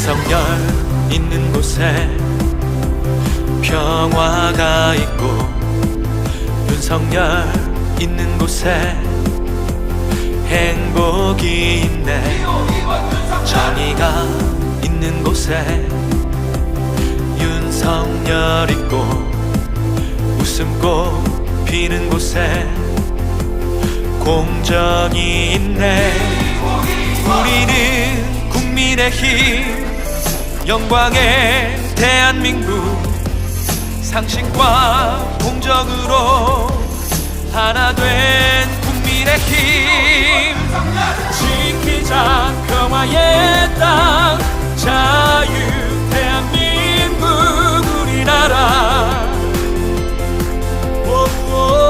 윤석열 있는 곳에 평화가 있고 윤석열 있는 곳에 행복이 있네. 정의가 있는 곳에 윤석열 있고 웃음꽃 피는 곳에 공정이 있네. 우리는 국민의 힘 영광의 대한민국. 상식과 공정으로 하나 된 국민의 힘. 지키자 평화의 땅. 자유 대한민국 우리나라. 오오.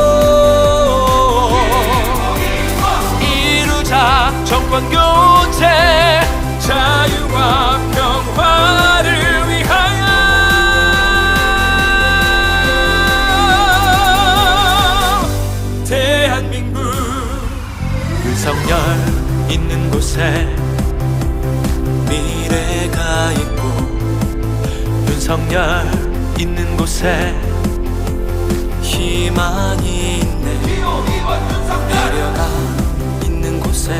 이루자 정권 교체 있는 곳에 미래가 있고 윤석열 있는 곳에 희망이 있네. 배려가 있는 곳에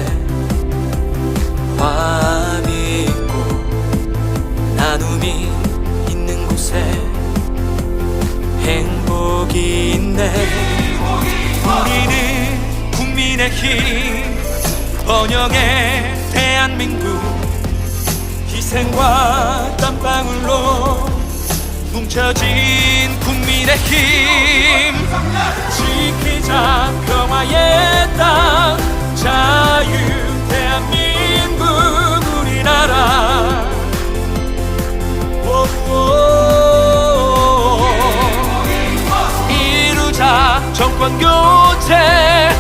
화합이 있고 나눔이 있는 곳에 행복이 있네. 우리는 국민의 힘 번영의 대한민국. 희생과 땀방울로 뭉쳐진 국민의 힘. 지키자 평화의 땅. 자유 대한민국 우리나라. 이루자 정권 교체